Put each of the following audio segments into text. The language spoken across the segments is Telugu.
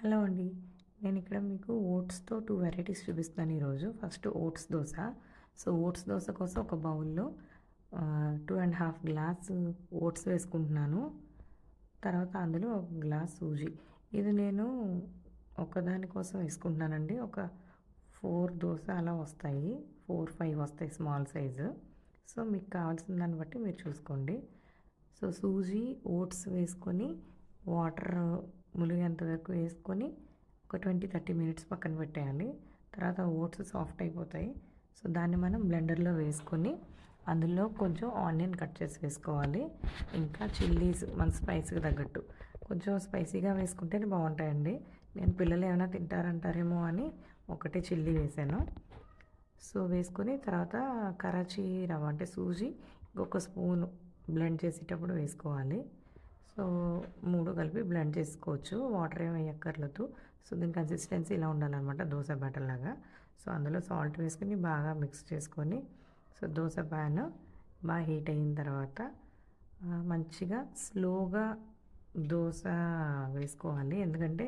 హలో అండి. నేను ఇక్కడ మీకు ఓట్స్తో టూ వెరైటీస్ చూపిస్తాను ఈరోజు. First oats dosa. So oats dosa కోసం ఒక బౌల్లో two and half glass oats వేసుకుంటున్నాను. తర్వాత అందులో ఒక గ్లాస్ సూజీ. ఇది నేను ఒకదాని కోసం వేసుకుంటున్నానండి. ఒక ఫోర్ దోశ అలా వస్తాయి. ఫోర్ ఫైవ్ వస్తాయి స్మాల్ సైజు సో మీకు కావాల్సిన దాన్ని బట్టి మీరు చూసుకోండి. సో సూజీ ఓట్స్ వేసుకొని వాటర్ ములిగేంత వరకు వేసుకొని ఒక ట్వంటీ థర్టీ మినిట్స్ పక్కన పెట్టేయాలి. తర్వాత ఓట్స్ సాఫ్ట్ అయిపోతాయి. సో దాన్ని మనం బ్లెండర్లో వేసుకొని అందులో కొంచెం ఆనియన్ కట్ చేసి వేసుకోవాలి. ఇంకా చిల్లీస్ మన స్పైసీకి తగ్గట్టు. కొంచెం స్పైసీగా వేసుకుంటేనే బాగుంటాయండి. నేను పిల్లలు ఏమైనా తింటారంటారేమో అని ఒకటే చిల్లీ వేసాను. సో వేసుకొని తర్వాత కరాచీ రవ్వ అంటే సూజీ ఇంకొక స్పూన్ బ్లెండ్ చేసేటప్పుడు వేసుకోవాలి. సో మూడు కలిపి బ్లెండ్ చేసుకోవచ్చు. వాటర్ ఏమి వేయక్కర్లేదు. సో దీని కన్సిస్టెన్సీ ఇలా ఉండాలన్నమాట దోశ బ్యాటర్ లాగా. సో అందులో సాల్ట్ వేసుకొని బాగా మిక్స్ చేసుకొని సో దోశ ప్యాన్ బాగా హీట్ అయిన తర్వాత మంచిగా స్లోగా దోశ వేసుకోవాలి. ఎందుకంటే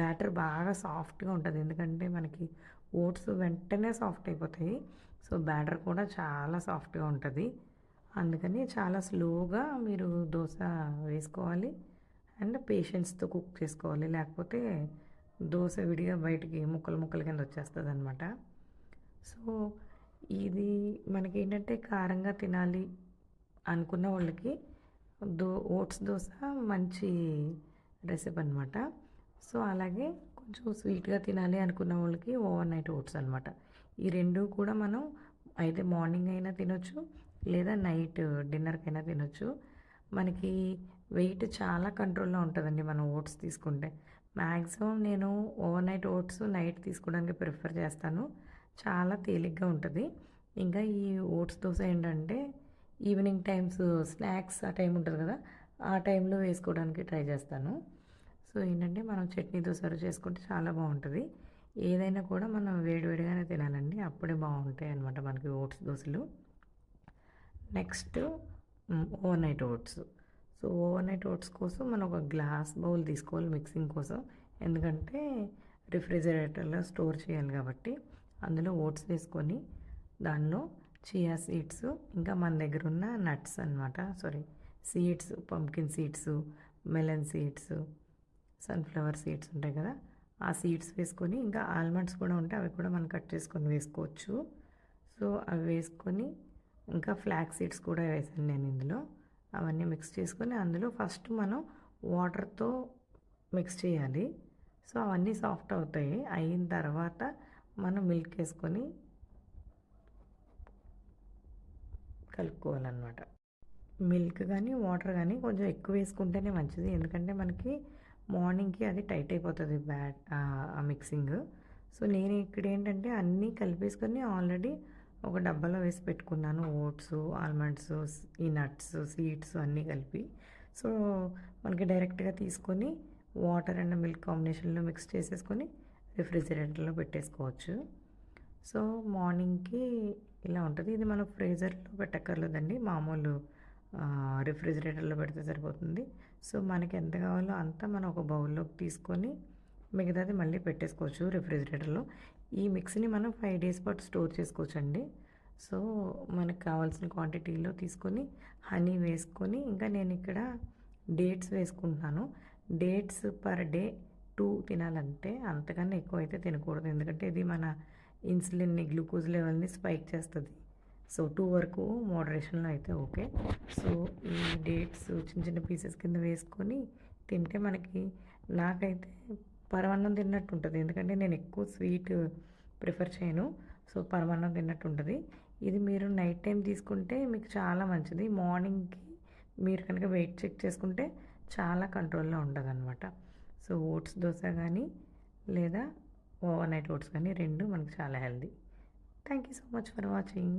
బ్యాటర్ బాగా సాఫ్ట్గా ఉంటుంది. ఎందుకంటే మనకి ఓట్స్ వెంటనే సాఫ్ట్ అయిపోతాయి. సో బ్యాటర్ కూడా చాలా సాఫ్ట్గా ఉంటుంది. అందుకని చాలా స్లోగా మీరు దోశ వేసుకోవాలి అండ్ పేషెన్స్తో కుక్ చేసుకోవాలి. లేకపోతే దోశ విడిగా బయటికి ముక్కలు ముక్కల కింద వచ్చేస్తుంది అనమాట సో ఇది మనకి ఏంటంటే కారంగా తినాలి అనుకున్న వాళ్ళకి దో ఓట్స్ దోశ మంచి రెసిపీ అనమాట సో అలాగే కొంచెం స్వీట్గా తినాలి అనుకున్న వాళ్ళకి ఓవర్ నైట్ ఓట్స్ అనమాట ఈ రెండు కూడా మనం అయితే మార్నింగ్ అయినా తినొచ్చు లేదా నైట్ డిన్నర్కైనా తినొచ్చు. మనకి వెయిట్ చాలా కంట్రోల్లో ఉంటుందండి మనం ఓట్స్ తీసుకుంటే. మ్యాక్సిమం నేను ఓవర్ నైట్ ఓట్స్ నైట్ తీసుకోవడానికి ప్రిఫర్ చేస్తాను. చాలా తేలిగ్గా ఉంటుంది. ఇంకా ఈ ఓట్స్ దోశ ఏంటంటే ఈవినింగ్ టైమ్స్ స్నాక్స్ ఆ టైం ఉంటుంది కదా ఆ టైంలో వేసుకోవడానికి ట్రై చేస్తాను. సో ఏంటంటే మనం చట్నీ దోశ చేసుకుంటే చాలా బాగుంటుంది. ఏదైనా కూడా మనం వేడివేడిగానే తినాలండి. అప్పుడే బాగుంటాయి అనమాట మనకి ఓట్స్ దోశలు. Next overnight oats. So overnight oats కోసం మనం ఒక గ్లాస్ బౌల్ తీసుకోవాలి మిక్సింగ్ కోసం. ఎందుకంటే రిఫ్రిజిరేటర్లో స్టోర్ చేయాలి కాబట్టి అందులో ఓట్స్ వేసుకొని దానిలో చియా సీడ్స్ ఇంకా మన దగ్గర ఉన్న నట్స్ అనమాట sorry seeds pumpkin seeds melon seeds sunflower seeds ఉంటాయి కదా. ఆ సీడ్స్ వేసుకొని ఇంకా ఆల్మండ్స్ కూడా ఉంటాయి అవి కూడా మనం కట్ చేసుకొని వేసుకోవచ్చు. సో అవి వేసుకొని ఇంకా ఫ్లాక్ సీడ్స్ కూడా వేసాను నేను ఇందులో. అవన్నీ మిక్స్ చేసుకొని అందులో ఫస్ట్ మనం వాటర్తో మిక్స్ చేయాలి. సో అవన్నీ సాఫ్ట్ అవుతాయి. అయిన తర్వాత మనం మిల్క్ వేసుకొని కలుపుకోవాలన్నమాట. మిల్క్ కానీ వాటర్ కానీ కొంచెం ఎక్కువ వేసుకుంటేనే మంచిది. ఎందుకంటే మనకి మార్నింగ్కి అది టైట్ అయిపోతుంది బ్యాడ్ ఆ మిక్సింగ్ సో నేను ఇక్కడ ఏంటంటే అన్నీ కలిపేసుకొని ఆల్రెడీ ఒక డబ్బాలో వేసి పెట్టుకున్నాను. ఓట్స్ ఆల్మండ్స్ ఈ నట్స్ సీడ్స్ అన్నీ కలిపి. సో మనకి డైరెక్ట్గా తీసుకొని వాటర్ అండ్ మిల్క్ కాంబినేషన్లో మిక్స్ చేసేసుకొని రిఫ్రిజిరేటర్లో పెట్టేసుకోవచ్చు. సో మార్నింగ్కి ఇలా ఉంటుంది. ఇది మనం ఫ్రీజర్లో పెట్టక్కర్లేదండి. మామూలు రిఫ్రిజిరేటర్లో పెడితే సరిపోతుంది. సో మనకి ఎంత కావాలో అంతా మనం ఒక బౌల్లోకి తీసుకొని మిగతాది మళ్ళీ పెట్టేసుకోవచ్చు రిఫ్రిజిరేటర్లో ఈ మిక్స్ని మనం ఫైవ్ డేస్ పాటు స్టోర్ చేసుకోవచ్చండి. సో మనకు కావాల్సిన క్వాంటిటీలో తీసుకొని హనీ వేసుకొని ఇంకా నేను ఇక్కడ డేట్స్ వేసుకుంటున్నాను. డేట్స్ పర్ డే టూ తినాలంటే అంతకన్నా ఎక్కువ అయితే తినకూడదు. ఎందుకంటే ఇది మన ఇన్సులిన్ని గ్లూకోజ్ లెవెల్ని స్పైక్ చేస్తుంది. సో టూ వరకు మోడరేషన్లో అయితే ఓకే. సో ఈ డేట్స్ చిన్న చిన్న పీసెస్ కింద వేసుకొని తింటే మనకి నాకైతే పరమాన్నం తిన్నట్టు ఉంటుంది ఎందుకంటే నేను ఎక్కువ స్వీట్ ప్రిఫర్ చేయను. సో పరమాన్నం తిన్నట్టు ఉంటుంది ఇది మీరు నైట్ టైం తీసుకుంటే మీకు చాలా మంచిది. మార్నింగ్కి మీరు కనుక వెయిట్ చెక్ చేసుకుంటే చాలా కంట్రోల్లో ఉంటుంది అనమాట సో ఓట్స్ దోశ కానీ లేదా ఓవర్ నైట్ ఓట్స్ కానీ రెండు మనకు చాలా healthy thank you so much for watching.